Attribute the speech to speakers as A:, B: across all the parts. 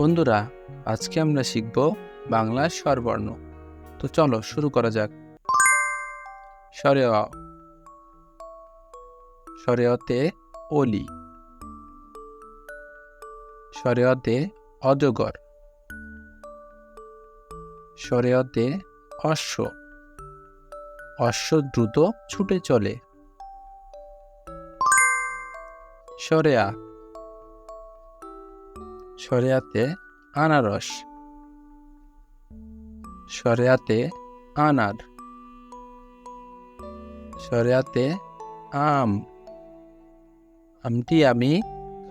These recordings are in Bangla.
A: বন্ধুরা, আজকে আমরা শিখব বাংলার স্বরবর্ণ। তো চলো, শুরু করা যাক। স্বরে অ অলি। স্বরে অজগর। স্বরে অশ্ব। অশ্ব দ্রুত ছুটে চলে। স্বরে আ সরেয়াতে আনারস। সরেয়াতে আনার। সরেয়াতে আম। আমটি আমি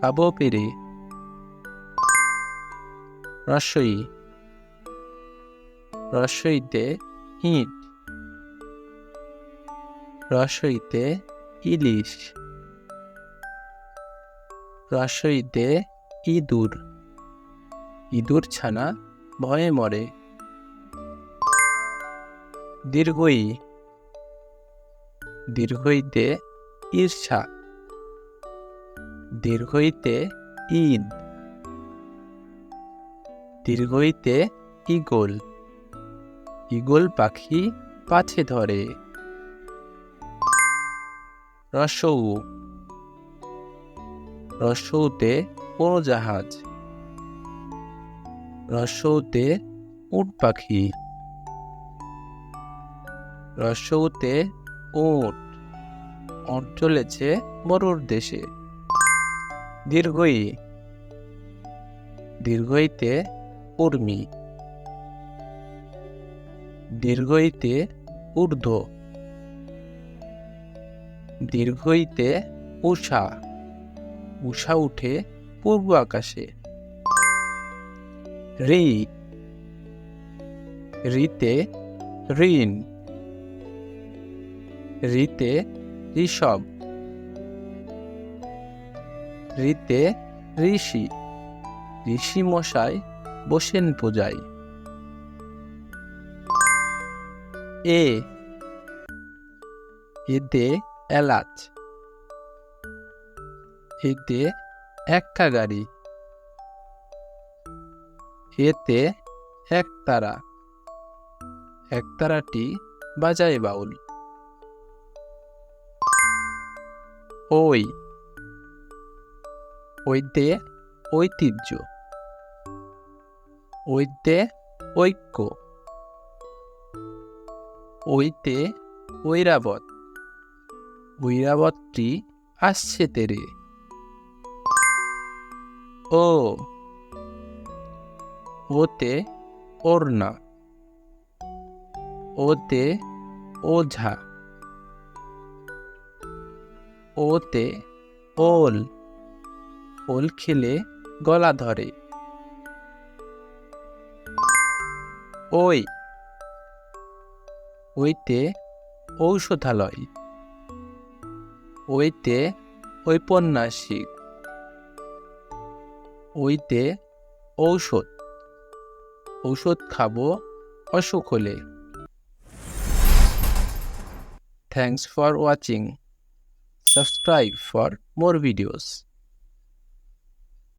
A: খাব পেরে। রসই। রসইতে ইট। রসইতে ইলিশ। রসইতে ইঁদুর। ইঁদুর ছানা ভয়ে মরে। দীর্ঘই, দীর্ঘইতে ঈর্ষা। দীর্ঘইতে ঈদ দীর্ঘইতে ইগল ইগল পাখি পাছে ধরে। রসৌ। রসৌতে জাহাজ। রসৌতে উট পাখি। রসৌতে উট উট চলেছে মরুর দেশে। দীর্ঘই। দীর্ঘইতে উর্মি। দীর্ঘইতে ঊর্ধ্ব। দীর্ঘইতে উষা উষা উঠে পূর্ব আকাশে। রি, রিতে ঋণ, রিতে ঋষভ, রিতে ঋষি ঋষি মশাই বসেন পূজায়। এ এতে এলাচ এতে একটা গাড়ি। এতে একতারা। একতারাটি বাজায় বাউল। ওই। ওইতে ঐতিহ্য। ওইতে ঐক্য। ঐতে ঐরাবত। ঐরাবতটি আসছে তেরে। ও। ওতে ওড়না। ওতে ওঝা। ওতে ওল। ওল খেলে গলা ধরে। ওই। ওইতে ঔষধালয়। ওইতে ঔপন্যাসিক। ওইতে ঔষধ। ঔষধ খাব অসুখ হলে। Thanks for watching subscribe for more videos